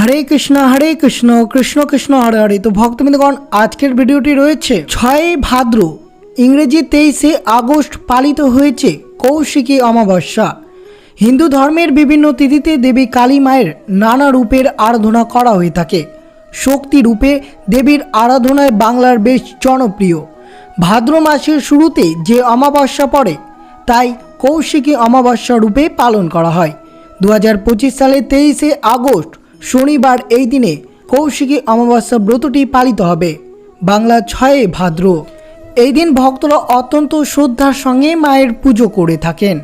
হরে কৃষ্ণ হরে কৃষ্ণ কৃষ্ণ কৃষ্ণ, হরে হরে। তো ভক্ত ভক্তবৃন্দগণ, আজকের ভিডিওটি রয়েছে ছয়ই ভাদ্র, ইংরেজি তেইশে আগস্ট পালিত হয়েছে কৌশিকী অমাবস্যা। হিন্দু ধর্মের বিভিন্ন তিথিতে দেবী কালী মায়ের নানা রূপের আরাধনা করা হয়ে থাকে। শক্তি রূপে দেবীর আরাধনায় বাংলার বেশ জনপ্রিয়। ভাদ্র মাসের শুরুতে যে অমাবস্যা পড়ে, তাই কৌশিকী অমাবস্যা রূপে পালন করা হয়। দু সালের তেইশে আগস্ট শনিবার এই দিনে কৌশিকী অমাবস্যা ব্রতটি পালিত হবে। বাংলা ছয়ে ভাদ্র। এই দিন ভক্তরা অত্যন্ত শ্রদ্ধার সঙ্গে মায়ের পুজো করে থাকেন।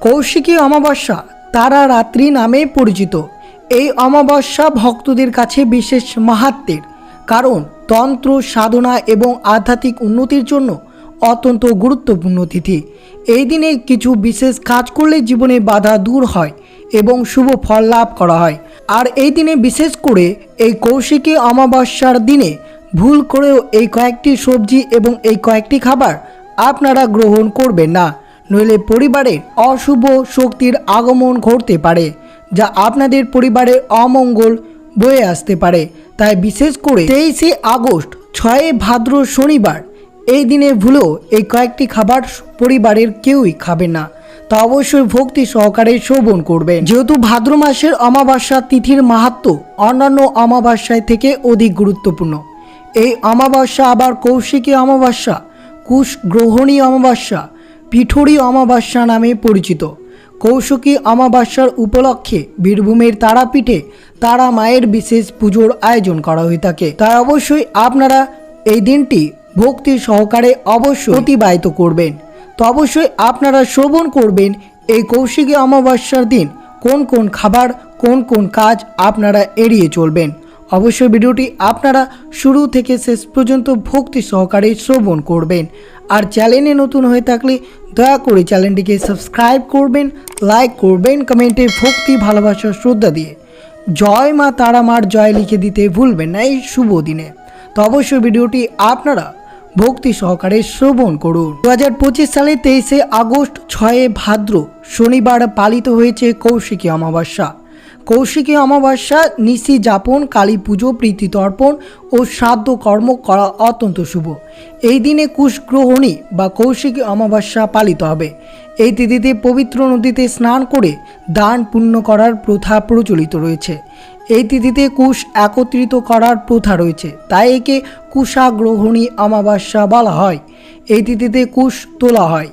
কৌশিকী অমাবস্যা তারা রাত্রি নামে পরিচিত। এই অমাবস্যা ভক্তদের কাছে বিশেষ মাহাত্মের কারণ তন্ত্র, সাধনা এবং আধ্যাত্মিক উন্নতির জন্য অত্যন্ত গুরুত্বপূর্ণ তিথি। এই দিনে কিছু বিশেষ কাজ করলে জীবনে বাধা দূর হয় এবং শুভ ফল লাভ করা হয়। আর এই দিনে বিশেষ করে এই কৌশিকী অমাবস্যার দিনে ভুল করেও এই কয়েকটি সবজি এবং এই কয়েকটি খাবার আপনারা গ্রহণ করবেন না। নইলে পরিবারে অশুভ শক্তির আগমন ঘটতে পারে, যা আপনাদের পরিবারে অমঙ্গল বয়ে আসতে পারে। তাই বিশেষ করে তেইশে আগস্ট ছয় ভাদ্র শনিবার, এই দিনে ভুলেও এই কয়েকটি খাবার পরিবারের কেউই খাবে না। তা অবশ্যই ভক্তি সহকারে শোভন করবেন। যেহেতু ভাদ্র মাসের অমাবস্যা তিথির মাহাত্ম অন্যান্য অমাবস্যায় থেকে অধিক গুরুত্বপূর্ণ। এই অমাবস্যা আবার কৌশিকী অমাবস্যা, কুশ গ্রহণী অমাবস্যা পিঠোরি অমাবস্যা নামে পরিচিত। কৌশিকী অমাবস্যার উপলক্ষে বীরভূমের তারাপীঠে তারা মায়ের বিশেষ পুজোর আয়োজন করা হয়ে থাকে। তাই অবশ্যই আপনারা এই দিনটি ভক্তি সহকারে অবশ্যই অতিবাহিত করবেন। তো অবশ্যই আপনারা শ্রবণ করবেন এই কৌশিকী অমাবস্যার দিন। কোন কোন খাবার, কোন কোন কাজ আপনারা এড়িয়ে চলবেন। অবশ্যই ভিডিওটি আপনারা শুরু থেকে শেষ পর্যন্ত ভক্তি সহকারে শ্রবণ করবেন। আর চ্যানেলে নতুন হয়ে থাকলে দয়া করে চ্যানেলটিকে সাবস্ক্রাইব করবেন, লাইক করবেন, কমেন্টে ভক্তি, ভালোবাসা, শ্রদ্ধা দিয়ে। জয় মা তারা মার জয় লিখে দিতে ভুলবেন না এই শুভ দিনে। তো অবশ্যই ভিডিওটি আপনারা ভক্তি সহকারে শ্রবণ করুন। দু হাজার পঁচিশ সালে তেইশে আগস্ট ছয়ে ভাদ্র শনিবার পালিত হয়েছে কৌশিকী অমাবস্যা। কৌশিকী অমাবস্যা, নিশি যাপন, কালী পুজো, প্রীতি তর্পণ ও শ্রাদ্ধ কর্ম করা অত্যন্ত শুভ। এই দিনে কুশগ্রহণী বা কৌশিকী অমাবস্যা পালিত হবে। এই তিথিতে পবিত্র নদীতে স্নান করে দান পুণ্য করার প্রথা প্রচলিত রয়েছে। এই তিথিতে কুশ একত্রিত করার প্রথা রয়েছে। তাই একে কুশাগ্রহণী অমাবস্যা বলা হয়। এই তিথিতে কুশ তোলা হয়।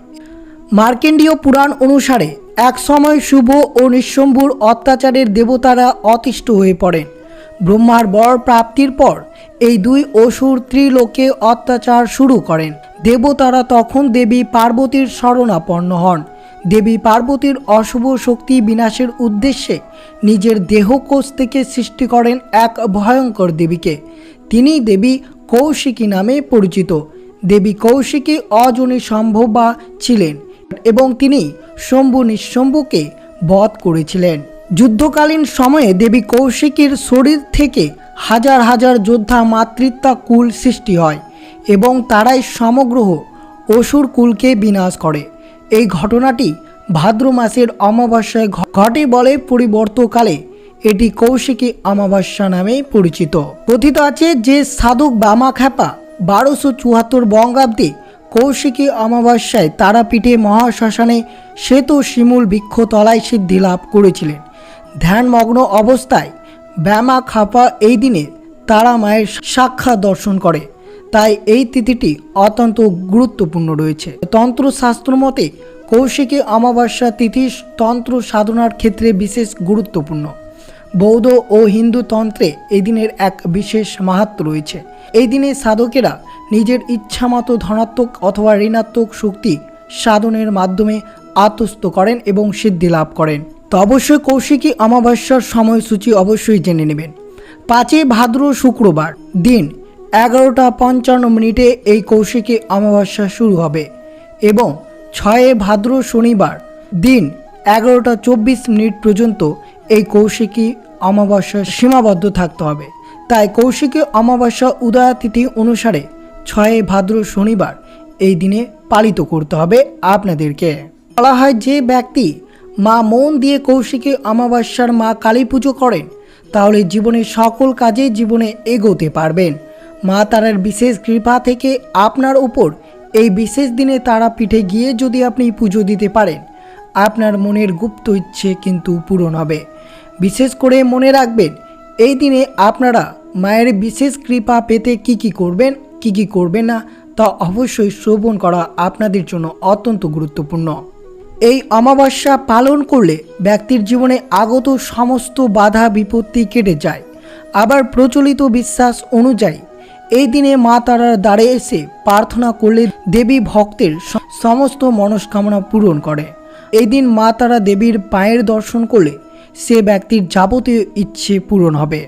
মার্কেন্ডীয় পুরাণ অনুসারে এক সময় শুভ ও নিঃশম্ভুর অত্যাচারের দেবতারা অতিষ্ঠ হয়ে পড়েন। ব্রহ্মার বর প্রাপ্তির পর এই দুই অসুর ত্রিলোকে অত্যাচার শুরু করেন। দেবতারা তখন দেবী পার্বতীর শরণাপন্ন হন। দেবী পার্বতীর অশুভ শক্তি বিনাশের উদ্দেশ্যে নিজের দেহকোষ থেকে সৃষ্টি করেন এক ভয়ঙ্কর দেবীকে। তিনি দেবী কৌশিকী নামে পরিচিত। দেবী কৌশিকী অজনী সম্ভবা ছিলেন এবং তিনি শম্ভু নিঃশম্ভুকে বধ করেছিলেন। যুদ্ধকালীন সময়ে দেবী কৌশিকীর শরীর থেকে হাজার হাজার যোদ্ধা মাতৃত্বা কুল সৃষ্টি হয় এবং তারাই সমগ্র অসুর কুলকে বিনাশ করে। এই ঘটনাটি ভাদ্র মাসের অমাবস্যায় ঘটে বলে পরিবর্তকালে। এটি কৌশিকী অমাবস্যা নামে পরিচিত। কথিত আছে যে সাধক বামা খ্যাপা বারোশো চুয়াত্তর বঙ্গাব্দে কৌশিকী অমাবস্যায় তারাপীঠে মহাশ্মশানে শ্বেত শিমুল বৃক্ষতলায় সিদ্ধি লাভ করেছিলেন। ধ্যানমগ্ন অবস্থায় ব্যামা খাপা এই দিনে তারা মায়ের সাক্ষাৎ দর্শন করে। তাই এই তিথিটি অত্যন্ত গুরুত্বপূর্ণ রয়েছে। তন্ত্রশাস্ত্র মতে, কৌশিকী অমাবস্যা তিথি তন্ত্র সাধনার ক্ষেত্রে বিশেষ গুরুত্বপূর্ণ। বৌদ্ধ ও হিন্দু তন্ত্রে এই দিনের এক বিশেষ মাহাত্ম রয়েছে। এই দিনে সাধকেরা নিজের ইচ্ছামতো ধনাত্মক অথবা ঋণাত্মক শক্তি সাধনের মাধ্যমে আত্মস্থ করেন এবং সিদ্ধি লাভ করেন। তো অবশ্যই কৌশিকী অমাবস্যার সময়সূচি অবশ্যই জেনে নেবেন। পাঁচই ভাদ্র শুক্রবার, দিন এগারোটা পঞ্চান্ন মিনিটে এই কৌশিকী অমাবস্যা শুরু হবে এবং ছয়ে ভাদ্র শনিবার দিন এগারোটা চব্বিশ মিনিট পর্যন্ত এই কৌশিকী অমাবস্যা সীমাবদ্ধ থাকতে হবে। তাই কৌশিকী অমাবস্যা উদয়া তিথি অনুসারে ছয়ে ভাদ্র শনিবার এই দিনে পালিত করতে হবে আপনাদেরকে। বলা হয় যে ব্যক্তি মা মন দিয়ে কৌশিকী অমাবস্যার মা কালী পুজো করেন, তাহলে জীবনের সকল কাজে জীবনে এগোতে পারবেন। মা তারার বিশেষ কৃপা থেকে আপনার উপর এই বিশেষ দিনে তারা পিঠে গিয়ে যদি আপনি পুজো দিতে পারেন, আপনার মনের গুপ্ত ইচ্ছে কিন্তু পূরণ হবে। বিশেষ করে মনে রাখবেন, এই দিনে আপনারা মায়ের বিশেষ কৃপা পেতে কি কি করবেন, কি কি করবেন না, তা অবশ্যই শ্রবণ করা আপনাদের জন্য অত্যন্ত গুরুত্বপূর্ণ। এই অমাবস্যা পালন করলে ব্যক্তির জীবনে আগত সমস্ত বাধা বিপত্তি কেটে যায়। আবার প্রচলিত বিশ্বাস অনুযায়ী এই দিনে মা তারার দ্বারে এসে প্রার্থনা করলে দেবী ভক্তের সমস্ত মনস্কামনা পূরণ করে। এই দিন মা তারা দেবীর পায়ের দর্শন করলে সে ব্যক্তির যাবতীয় ইচ্ছে পূরণ হবে।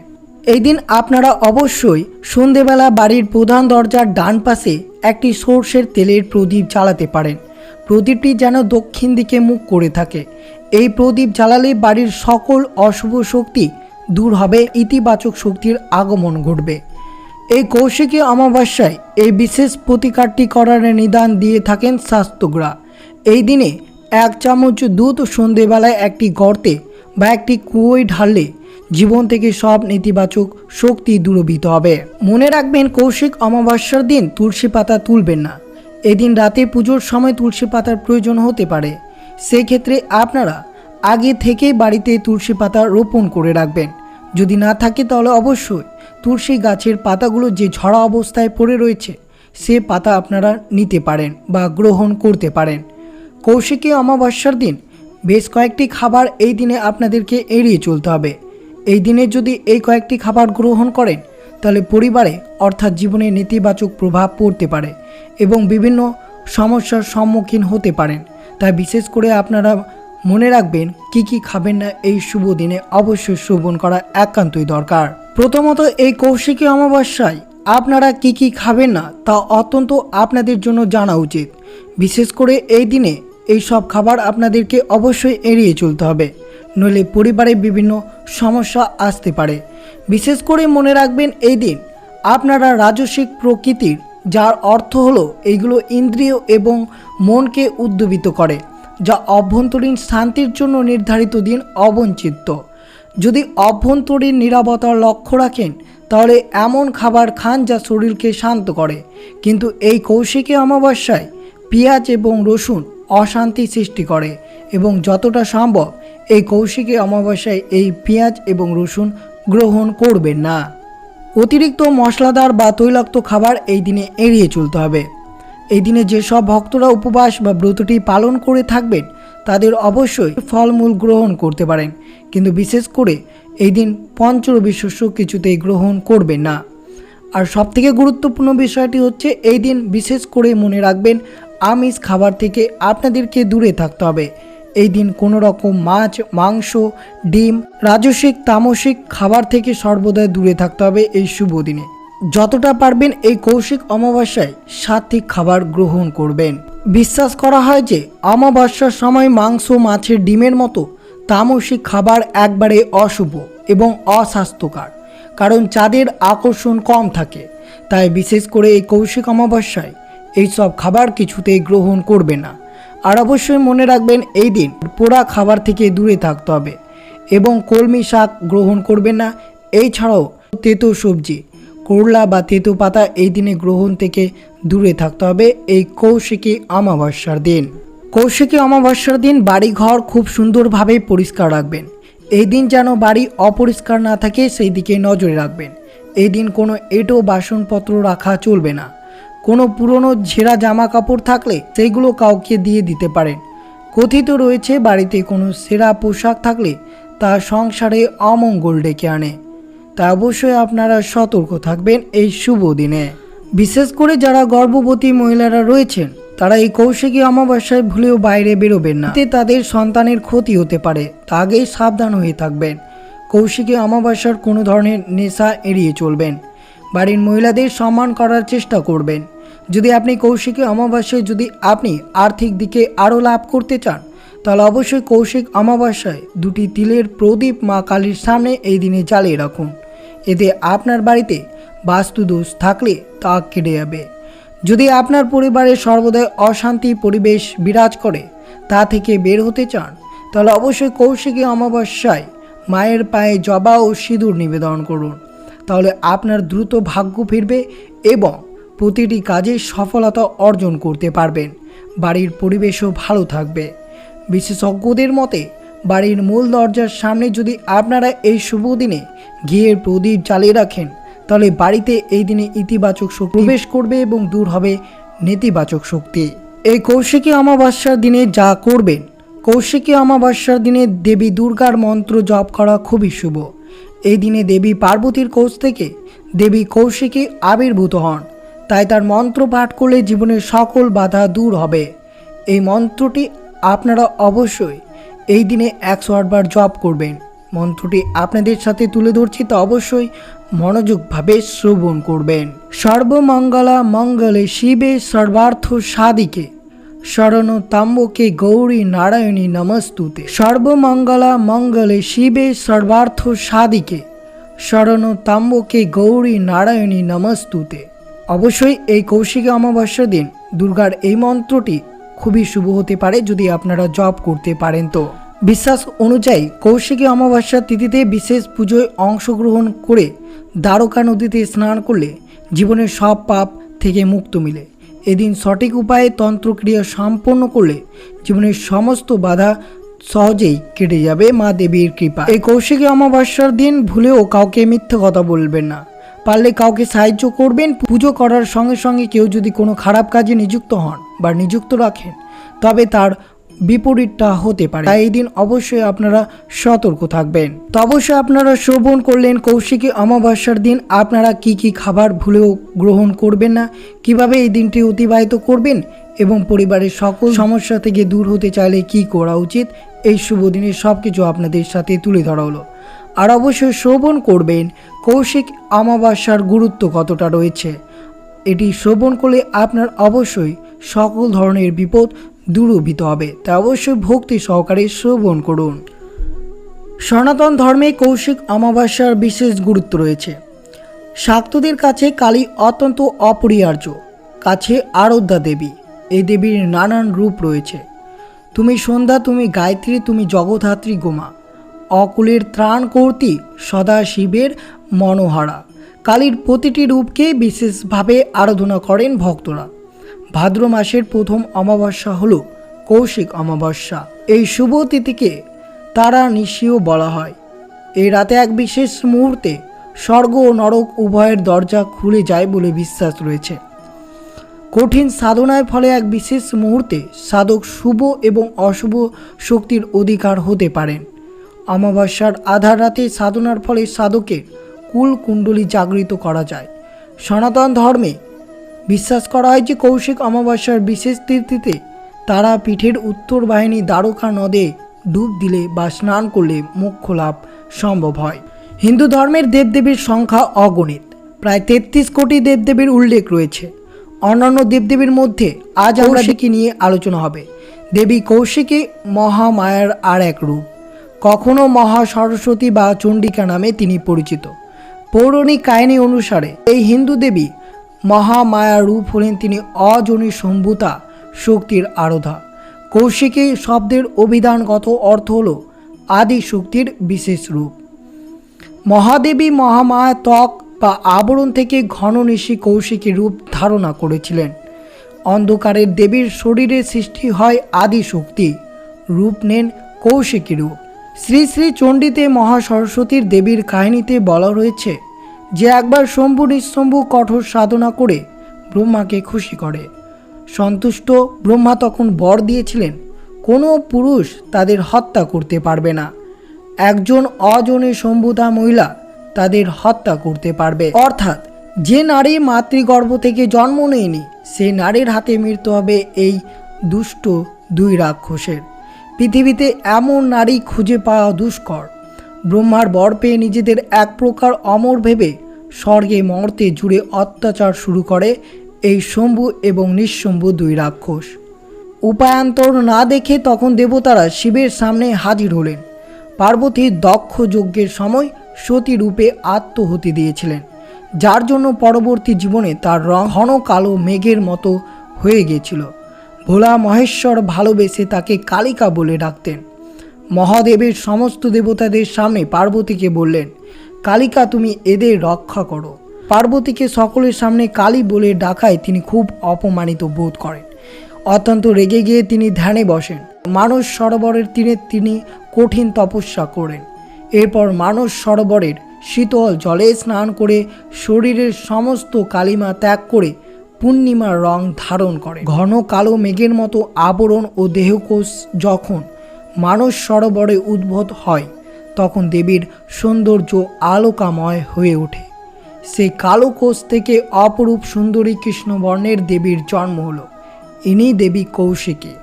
এই দিন আপনারা অবশ্যই সন্ধেবেলা বাড়ির প্রধান দরজার ডান পাশে একটি সর্ষের তেলের প্রদীপ জ্বালাতে পারেন। প্রদীপটি যেন দক্ষিণ দিকে মুখ করে থাকে। এই প্রদীপ জ্বালালে বাড়ির সকল অশুভ শক্তি দূর হবে, ইতিবাচক শক্তির আগমন ঘটবে। এই কৌশিকী অমাবস্যায় এই বিশেষ প্রতিকারটি করার নিদান দিয়ে থাকেন শাস্ত্রজ্ঞরা। এই দিনে এক চামচ দুধ সন্ধেবেলায় একটি গর্তে বা একটি কুয়োয় ঢাললে জীবন থেকে সব নেতিবাচক শক্তি দূরভীত হবে। মনে রাখবেন, কৌশিক অমাবস্যার দিন তুলসী পাতা তুলবেন না। এদিন রাতে পুজোর সময় তুলসী পাতার প্রয়োজন হতে পারে। সেক্ষেত্রে আপনারা আগে থেকেই বাড়িতে তুলসী পাতা রোপণ করে রাখবেন। যদি না থাকে তাহলে অবশ্যই তুলসী গাছের পাতাগুলো যে ঝরা অবস্থায় পড়ে রয়েছে, সে পাতা আপনারা নিতে পারেন বা গ্রহণ করতে পারেন। কৌশিকী অমাবস্যার দিন বেশ কয়েকটি খাবার এই দিনে আপনাদেরকে এড়িয়ে চলতে হবে। এই দিনে যদি এই কয়েকটি খাবার গ্রহণ করেন, তাহলে পরিবারে অর্থাৎ জীবনে নেতিবাচক প্রভাব পড়তে পারে এবং বিভিন্ন সমস্যার সম্মুখীন হতে পারেন। তাই বিশেষ করে আপনারা মনে রাখবেন, কি কি খাবেন না এই শুভ দিনে অবশ্যই শ্রবণ করা একান্তই দরকার। প্রথমত এই কৌশিকী অমাবস্যায় আপনারা কি কি খাবেন না তা অত্যন্ত আপনাদের জন্য জানা উচিত। বিশেষ করে এই দিনে এই সব খাবার আপনাদেরকে অবশ্যই এড়িয়ে চলতে হবে, নইলে পরিবারে বিভিন্ন সমস্যা আসতে পারে। বিশেষ করে মনে রাখবেন এই দিন আপনারা রাজসিক প্রকৃতির, যার অর্থ হলো এইগুলো ইন্দ্রিয় এবং মনকে উদ্দীপিত করে। যা অভ্যন্তরীণ শান্তির জন্য নির্ধারিত দিন অবঞ্চিত। যদি অভ্যন্তরীণ নিরাপত্তার লক্ষ্য রাখেন, তাহলে এমন খাবার খান যা শরীরকে শান্ত করে। কিন্তু এই কৌশিকী অমাবস্যায় পেঁয়াজ এবং রসুন অশান্তি সৃষ্টি করে এবং যতটা সম্ভব এই কৌশিকী অমাবস্যায় এই পেঁয়াজ এবং রসুন গ্রহণ করবেন না। অতিরিক্ত মশলাদার বা তৈলাক্ত খাবার এই দিনে এড়িয়ে চলতে হবে। এই দিনে যেসব ভক্তরা উপবাস বা ব্রতটি পালন করে থাকবেন, তাদের অবশ্যই ফলমূল গ্রহণ করতে পারেন। কিন্তু বিশেষ করে এই দিন পঞ্চরবি শস্য কিছুতেই গ্রহণ করবেন না। আর সবথেকে গুরুত্বপূর্ণ বিষয়টি হচ্ছে, এই দিন বিশেষ করে মনে রাখবেন, আমিষ খাবার থেকে আপনাদেরকে দূরে থাকতে হবে। এই দিন কোনো রকম মাছ, মাংস, ডিম, রাজসিক, তামসিক খাবার থেকে সর্বদা দূরে থাকতে হবে এই শুভ দিনে। যতটা পারবেন এই কৌশিক অমাবস্যায় সাত্বিক খাবার গ্রহণ করবেন। বিশ্বাস করা হয় যে অমাবস্যার সময় মাংস, মাছের ডিমের মতো তামসিক খাবার একবারে অশুভ এবং অস্বাস্থ্যকর, কারণ চাঁদের আকর্ষণ কম থাকে। তাই বিশেষ করে এই কৌশিক অমাবস্যায় এই সব খাবার কিছুতেই গ্রহণ করবে না। আর অবশ্যই মনে রাখবেন এই দিন পোড়া খাবার থেকে দূরে থাকতে হবে এবং কলমি শাক গ্রহণ করবেন না। এই ছাড়াও তেতো সবজি করলা বা তেতো পাতা এই দিনে গ্রহণ থেকে দূরে থাকতে হবে এই কৌশিকী অমাবস্যার দিন। কৌশিকী অমাবস্যার দিন বাড়িঘর খুব সুন্দরভাবে পরিষ্কার রাখবেন। এই দিন যেন বাড়ি অপরিষ্কার না থাকে সেই দিকে নজরে রাখবেন। এই দিন কোনো এটো বাসনপত্র রাখা চলবে না। কোনো পুরনো ঝেঁড়া জামা কাপড় থাকলে সেইগুলো কাউকে দিয়ে দিতে পারেন। কথিত রয়েছে বাড়িতে কোনো সেরা পোশাক থাকলে তা সংসারে অমঙ্গল ডেকে আনে। তা অবশ্যই আপনারা সতর্ক থাকবেন এই শুভ দিনে। বিশেষ করে যারা গর্ভবতী মহিলারা রয়েছেন, তারা এই কৌশিকী অমাবস্যায় ভুলেও বাইরে বেরোবেন না। এতে তাদের সন্তানের ক্ষতি হতে পারে, তা আগেই সাবধান হয়ে থাকবেন। কৌশিকী অমাবস্যার কোনো ধরনের নেশা এড়িয়ে চলবেন। বাড়ির মহিলাদের সম্মান করার চেষ্টা করবেন। যদি আপনি কৌশিকী অমাবস্যায় যদি আপনি আর্থিক দিকে আরও লাভ করতে চান তাহলে অবশ্যই কৌশিক অমাবস্যায় দুটি তিলের প্রদীপ মা কালীর সামনে এই দিনে জ্বালিয়ে রাখুন। এতে আপনার বাড়িতে বাস্তুদোষ থাকলে তা কেটে যাবে। যদি আপনার পরিবারে সর্বদাই অশান্তি পরিবেশ বিরাজ করে তা থেকে বের হতে চান, তাহলে অবশ্যই কৌশিকী অমাবস্যায় মায়ের পায়ে জবা ও সিঁদুর নিবেদন করুন। তাহলে আপনার দ্রুত ভাগ্য ফিরবে এবং প্রতিটি কাজে সফলতা অর্জন করতে পারবেন। বাড়ির পরিবেশও ভালো থাকবে। বিশেষজ্ঞদের মতে, বাড়ির মূল দরজার সামনে যদি আপনারা এই শুভ দিনে ঘিয়ের প্রদীপ জ্বালিয়ে রাখেন, তাহলে বাড়িতে এই দিনে ইতিবাচক শক্তি প্রবেশ করবে এবং দূর হবে নেতিবাচক শক্তি। এই কৌশিকী অমাবস্যার দিনে যা করবেন, কৌশিকী অমাবস্যার দিনে দেবী দুর্গার মন্ত্র জপ করা খুবই শুভ। এই দিনে দেবী পার্বতীর কোষ থেকে দেবী কৌশিকী আবির্ভূত হন। তাই তার মন্ত্র পাঠ করলে জীবনের সকল বাধা দূর হবে। এই মন্ত্রটি আপনারা অবশ্যই এই দিনে একশো আটবার জপ করবেন। মন্ত্রটি আপনাদের সাথে তুলে ধরছি তো অবশ্যই মনোযোগভাবে শ্রবণ করবেন। সর্বমঙ্গলা মঙ্গলে শিবে সর্বার্থ সাদিকে শরণ তাম্বকে গৌরী নারায়ণী নমস্তুতে। সর্বমঙ্গলা মঙ্গলে শিবে সর্বার্থ সাদিকে শরণ তাম্বকে গৌরী নারায়ণী নমস্তুতে। অবশ্যই এই কৌশিক অমাবস্যার দিন দুর্গার এই মন্ত্রটি খুবই শুভ হতে পারে যদি আপনারা জব করতে পারেন তো। বিশ্বাস অনুযায়ী কৌশিকী অমাবস্যার তিথিতে বিশেষ পুজোয় অংশগ্রহণ করে দ্বারকা নদীতে স্নান করলে জীবনের সব পাপ থেকে মুক্ত মিলে। এদিন সঠিক উপায়ে তন্ত্রক্রিয়া সম্পন্ন করলে জীবনের সমস্ত বাধা সহজেই কেটে যাবে মা দেবীর কৃপা এই কৌশিকী অমাবস্যার দিন ভুলেও কাউকে মিথ্যে কথা বলবেন না। পারলে কাউকে সাহায্য করবেন, পুজো করার সঙ্গে সঙ্গে কেউ যদি কোনো খারাপ কাজে নিযুক্ত হন বা নিযুক্ত রাখেন, তবে তার বিপরীতটা হতে পারে। তাই এই দিন অবশ্যই আপনারা সতর্ক থাকবেন। তো অবশ্যই আপনারা শ্রবণ করলেন কৌশিকী অমাবস্যার দিন, আপনারা কি কি খাবার ভুলেও গ্রহণ করবেন না, কীভাবে এই দিনটি অতিবাহিত করবেন এবং পরিবারের সকল সমস্যা থেকে দূর হতে চাইলে কি করা উচিত, এই শুভ দিনে সব কিছু আপনাদের সাথে তুলে ধরা হলো। আর অবশ্যই শ্রবণ করবেন। কৌশিক অমাবস্যার গুরুত্ব কতটা রয়েছে? এটি শ্রবণ করলে আপনার অবশ্যই সকল ধরনের বিপদ দূরীভূত হবে। তা অবশ্যই ভক্তি সহকারে শ্রবণ করুন। সনাতন ধর্মে কৌশিক অমাবস্যার বিশেষ গুরুত্ব রয়েছে। শাক্তদের কাছে কালী অত্যন্ত অপরিহার্য। কাছে আরাধ্যা দেবী। এই দেবীর নানান রূপ রয়েছে। তুমি সন্ধ্যা, তুমি গায়ত্রী, তুমি জগধাত্রী গোমা। অকুলের ত্রাণ কর্তী সদা শিবের মনোহারা। কালীর প্রতিটি রূপকে বিশেষভাবে আরাধনা করেন ভক্তরা। ভাদ্র মাসের প্রথম অমাবস্যা হল কৌশিক অমাবস্যা। এই শুভ তিথিকে তারা নিশিও বলা হয়। এই রাতে এক বিশেষ মুহূর্তে স্বর্গ ও নরক উভয়ের দরজা খুলে যায় বলে বিশ্বাস রয়েছে। কঠিন সাধনায় ফলে এক বিশেষ মুহূর্তে সাধক শুভ এবং অশুভ শক্তির অধিকার হতে পারেন। অমাবস্যার আধার রাতে সাধনার ফলে সাধকের কুল কুণ্ডলী জাগৃত করা যায়। সনাতন ধর্মে বিশ্বাস করা হয় যে কৌশিক অমাবস্যার বিশেষ তিথিতে তারা পিঠের উত্তর বাহিনী দ্বারকা নদে ডুব দিলে বা স্নান করলে মোক্ষ লাভ সম্ভব হয়। হিন্দু ধর্মের দেবদেবীর সংখ্যা অগণিত। প্রায় তেত্রিশ কোটি দেবদেবীর উল্লেখ রয়েছে। অন্যান্য দেবদেবীর মধ্যে আজ আমরা নিয়ে আলোচনা হবে। দেবী কৌশিকী মহামায়ার আর এক রূপ। কখনো মহা সরস্বতী বা চণ্ডিকা নামে তিনি পরিচিত। পৌরাণিক কাহিনী অনুসারে এই হিন্দু দেবী মহামায়া রূপ হলেন তিনি অজনী সম্ভুতা শক্তির আরাধা কৌশিকী শব্দের অভিধানগত অর্থ হল আদি শক্তির বিশেষ রূপ। মহাদেবী মহামায়া ত্বক বা আবরণ থেকে ঘন নিশি কৌশিকী রূপ ধারণা করেছিলেন। অন্ধকারের দেবীর শরীরে সৃষ্টি হয় আদি শক্তি। রূপ নেন কৌশিকী রূপ। শ্রী শ্রী চণ্ডীতে মহাসরস্বতীর দেবীর কাহিনীতে বলা রয়েছে যে একবার শম্ভু নিঃশম্ভু কঠোর সাধনা করে ব্রহ্মাকে খুশি করে। সন্তুষ্ট ব্রহ্মা তখন বর দিয়েছিলেন, কোনো পুরুষ তাদের হত্যা করতে পারবে না। একজন অজনে সম্ভুতা মহিলা তাদের হত্যা করতে পারবে। অর্থাৎ যে নারী মাতৃগর্ভ থেকে জন্ম নেয়নি সেই নারীর হাতে মৃত্যু হবে এই দুষ্ট দুই রাক্ষসের। পৃথিবীতে এমন নারী খুঁজে পাওয়া দুষ্কর। ব্রহ্মার বর পেয়ে নিজেদের এক প্রকার অমর ভেবে স্বর্গে মর্তে জুড়ে অত্যাচার শুরু করে এই শম্ভু এবং নিঃশম্ভু দুই রাক্ষস। উপায়ান্তর না দেখে তখন দেবতারা শিবের সামনে হাজির হলেন। পার্বতী দক্ষ যজ্ঞের সময় সতী রূপে আত্মহতি দিয়েছিলেন, যার জন্য পরবর্তী জীবনে তার রং ঘন কালো মেঘের মতো হয়ে গিয়েছিল ভোলা মহেশ্বর ভালোবেসে তাকে কালিকা বলে ডাকতেন। মহাদেবের সমস্ত দেবতাদের সামনে পার্বতীকে বললেন, কালিকা, তুমি এদের রক্ষা করো। পার্বতীকে সকলের সামনে কালী বলে ডাকায় তিনি খুব অপমানিত বোধ করেন। অত্যন্ত রেগে গিয়ে তিনি ধ্যানে বসেন। মানস সরোবরের তীরে তিনি কঠিন তপস্যা করেন। এরপর মানস সরোবরের শীতল জলে স্নান করে শরীরের সমস্ত কালিমা ত্যাগ করে পূর্ণিমার রং ধারণ করে। ঘন কালো মেঘের মতো আবরণ ও দেহকোষ যখন মানস সরোবরে উদ্ভূত হয়, তখন দেবীর সৌন্দর্য আলোকাময় হয়ে ওঠে। সেই কালো কোষ থেকে অপরূপ সুন্দরী কৃষ্ণবর্ণের দেবীর জন্ম হলো। ইনি দেবী কৌশিকী।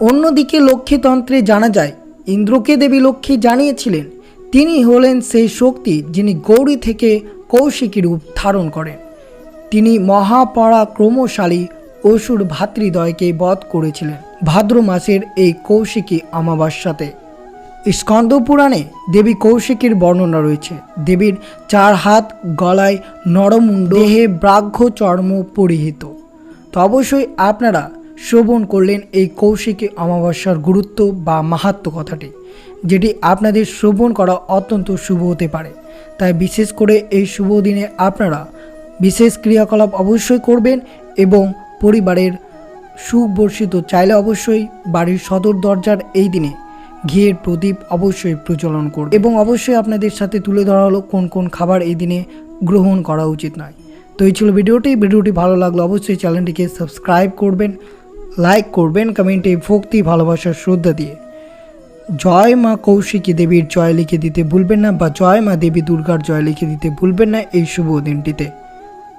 অন্যদিকে লক্ষ্মীতন্ত্রে জানা যায়, ইন্দ্রকে দেবী লক্ষ্মী জানিয়েছিলেন। তিনি হলেন সেই শক্তি যিনি গৌরী থেকে কৌশিকী রূপ ধারণ করেন। তিনি মহাপরাক্রমশালী অসুর ভাতৃদয়কে বধ করেছিলেন ভাদ্র মাসের এই কৌশিকী অমাবস্যাতে। স্কন্দ পুরাণে দেবী কৌশিকীর বর্ণনা রয়েছে। দেবীর চার হাত গলায় নরমুণ্ড, দেহে ব্রাঘ্য চর্ম পরিহিত। তো অবশ্যই আপনারা শ্রবণ করলেন এই কৌশিকী অমাবস্যার গুরুত্ব বা মাহাত্ম কথাটি, যেটি আপনাদের শ্রবণ করা অত্যন্ত শুভ হতে পারে। তাই বিশেষ করে এই শুভ দিনে আপনারা বিশেষ ক্রিয়াকলাপ অবশ্যই করবেন এবং পরিবারের সুবর্ষিত চাইলে অবশ্যই বাড়ির সদর দরজার এই দিনে ঘিয়ের প্রদীপ অবশ্যই প্রচলন করবে এবং অবশ্যই আপনাদের সাথে তুলে ধরা হলো কোন কোন খাবার এই দিনে গ্রহণ করা উচিত নয়। তো এই ছিল ভিডিওটি। ভিডিওটি ভালো লাগল অবশ্যই চ্যানেলটিকে সাবস্ক্রাইব করবেন, লাইক করবেন, কমেন্টে ভক্তি ভালোবাসার শ্রদ্ধা দিয়ে। জয় মা কৌশিকী দেবীর জয় লিখে দিতে ভুলবেন না বা জয় মা দেবী দুর্গার জয় লিখে দিতে ভুলবেন না। এই শুভ দিনটিতে।